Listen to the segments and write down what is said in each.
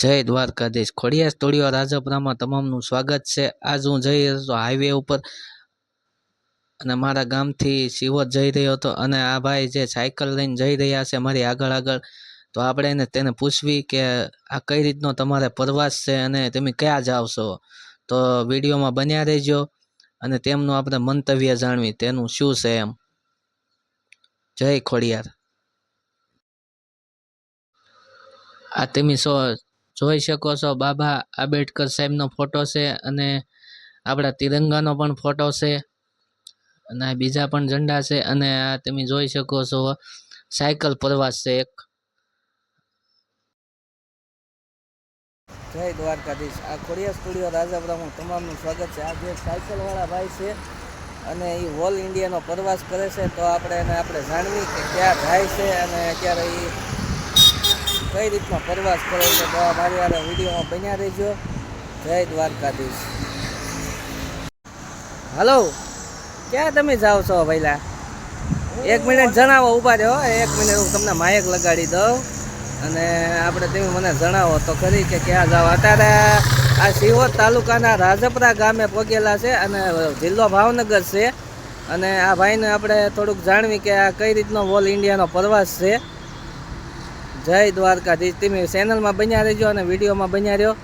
જય દ્વારકાધીશ. ખોડિયાર સ્ટુડિયો રાજપરામાં તમામનું સ્વાગત છે. આજ હું જઈ રહ્યો છું હાઈવે ઉપર. અને મારા ગામથી સિહોર જઈ રહ્યો હતો. અને આ ભાઈ જે સાયકલ લઈને જઈ રહ્યા છે મારી આગળ આગળ. તો આપણે એને તેને પૂછવી કે આ કઈ રીતનો તમારે પ્રવાસ છે અને તમે ક્યાં જાઓ છો? તો વિડીયોમાં બન્યા રહેજો. અને તેમનું આપણે મંતવ્ય જાણવી. તેનું શું છે એમ. જય ખોડિયાર. આ તમે સો જોઈ શકો છો. બાબા આંબેડકર સાહેબનો ફોટો છે અને આપણા તિરંગાનો પણ ફોટો છે અને બીજા પણ ઝંડા છે અને આ તમે જોઈ શકો છો સાયકલ પ્રવાસ છે એક. જય દ્વારકાધીશ. આ ખોડિયા સ્ટુડિયો રાજાપુરામાં તમામનું સ્વાગત છે. આ જે સાયકલવાળા ભાઈ છે અને એ ઓલ ઇન્ડિયાનો પ્રવાસ કરે છે, તો આપણે એને આપણે જાણવી કે ક્યાં જાય છે અને અત્યારે એ કઈ રીતનો પ્રવાસ કરો છો તો મારી વાળા વિડીયોમાં બન્યા રહેજો. જય દ્વારકાધીશ. હલો ક્યાં તમે જાઓ છો ભાઈલા? એક મિનિટ જણાવો ઊભા રહ્યો એક મિનિટ હું તમને માયક લગાડી દઉં. અને આપણે તમે મને જણાવો તો ખરી કે ક્યાં જાઓ? અત્યારે આ સિહોર તાલુકાના રાજપરા ગામે પગેલા છે અને જિલ્લો ભાવનગર છે. અને આ ભાઈને આપણે થોડુંક જાણવી કે આ કઈ રીતનો ઓલ ઇન્ડિયાનો પ્રવાસ છે. જય દ્વારકાધીશ. તમે ચેનલમાં બન્યા રહેજો અને વિડીયોમાં બન્યા રહ્યો.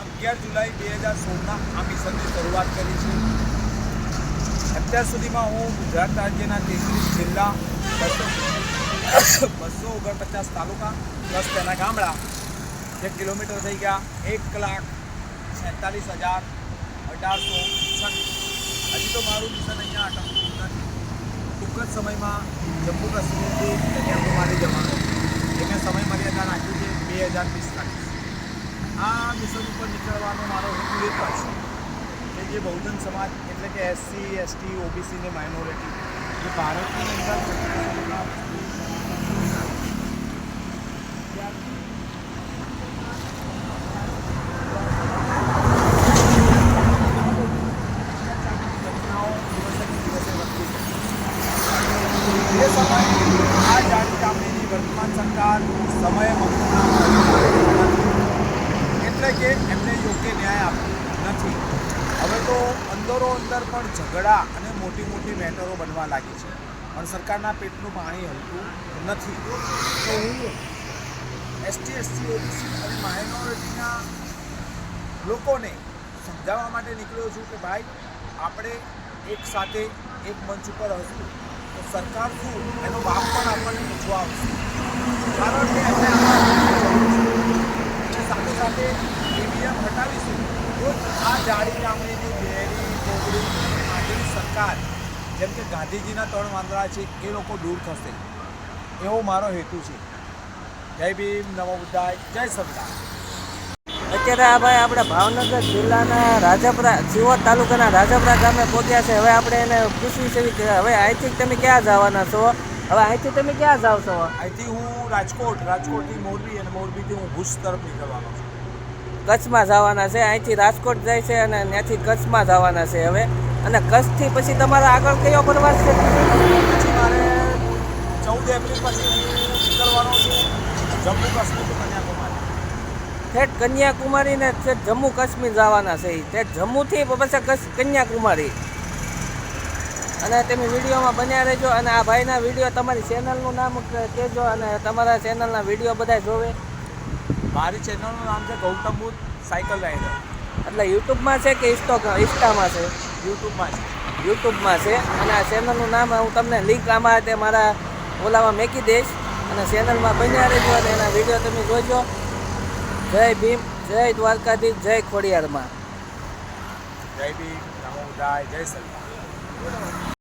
અગિયાર જુલાઈ બે હજાર સોળમાં આ શરૂઆત કરી છે. અત્યાર સુધીમાં હું ગુજરાત રાજ્યના જિલ્લા બસો ઓગણપચાસ તાલુકા પ્લસ તેના ગામડા જે કિલોમીટર થઈ ગયા, એક લાખ સેતાલીસ હજાર અઢારસો છત્રીસ હજી તો મારું મિશન અહીંયા અટકતું નથી. ટૂંક જ સમયમાં જમ્મુ કાશ્મીરથી કન્યાકુમારી જવાનું. એ મેં સમય મર્યાદા રાખ્યું છે બે હજાર પિસ્તાલીસ. આ મિશન ઉપર નીકળવાનો મારો હેતુ એક જ કે જે બહુજન સમાજ એટલે કે એસસી, એસટી, ઓબીસી ને માઇનોરિટી જે ભારતની અંદર એ સમયે આ જાતિ ગામની વર્તમાન સરકાર સમયે એટલે કે એમને યોગ્ય ન્યાય આપ્યો નથી. હવે તો અંદરો અંદર પણ ઝઘડા અને મોટી મોટી મેટરો બનવા લાગી છે. પણ સરકારના પેટનું પાણી હલતું નથી. તો હું એસટી એસસી ઓબીસી અને માઇનોરિટીના લોકોને સમજાવવા માટે નીકળ્યો છું કે ભાઈ, આપણે એક સાથે એક મંચ ઉપર હશું. સરકાર શું, એનો બાપ પણ આપણને પૂછવા આવશે. કારણ કે એમને અને સાથે સાથે ઈવીએમ હટાવીશું. તો આ જાડી ચામડીની બેરી કોગડી માટેની સરકાર, જેમ કે ગાંધીજીના ત્રણ વાંદરા છે, એ લોકો દૂર થશે. એવો મારો હેતુ છે. જય ભીમ નવો બુદ્ધાય, જય સરદાર અત્યારે આ ભાઈ આપણે ભાવનગર જિલ્લાના રાજાપરા સિહોર તાલુકાના રાજાપરા ગામે પહોંચ્યા છે. હવે આપણે એને પૂછવી છે હવે અહીંથી તમે ક્યાં જવાના છો? હવે અહીંથી તમે ક્યાં જાવ છો? અહીંથી હું રાજકોટ રાજકોટથી મોરબી અને મોરબીથી હું ભુજ તરફ નીકળવાનો છું. કચ્છમાં જવાના છે. અહીંથી રાજકોટ જાય છે અને ત્યાંથી કચ્છમાં જવાના છે હવે. અને કચ્છથી પછી તમારા આગળ કયો પ્રવાસ છે? પછી મારે ચૌદ એપ્રિલ પછી નીકળવાનો છું. જમ્મુ કાશ્મીર. ઠેઠ કન્યાકુમારી ને ઠેઠ જમ્મુ કાશ્મીર જવાના છે તે ઠેઠ જમ્મુથી પછી કન્યાકુમારી. અને તમે વિડીયોમાં બન્યા રહેજો અને આ ભાઈના વીડિયો તમારી ચેનલનું નામ કહેજો અને તમારા ચેનલના વીડિયો બધા જોવે. મારી ચેનલનું નામ છે ગૌતમ બુદ્ધ સાયકલ રાઇડર. એટલે યુટ્યુબમાં છે કે ઇન્સ્ટો ઇન્સ્ટામાં છે? યુટ્યુબમાં છે. યુટ્યુબમાં છે. અને આ ચેનલનું નામ હું તમને લિંક આમાં તે મારા ઓલામાં મેકી દઈશ. અને ચેનલમાં બન્યા રહેજો અને એના વીડિયો તમે જોજો. જય ભીમ જય દ્વારકાધીશ જય ખોડિયારમાં. જય ભીમ નમો જય સરદાર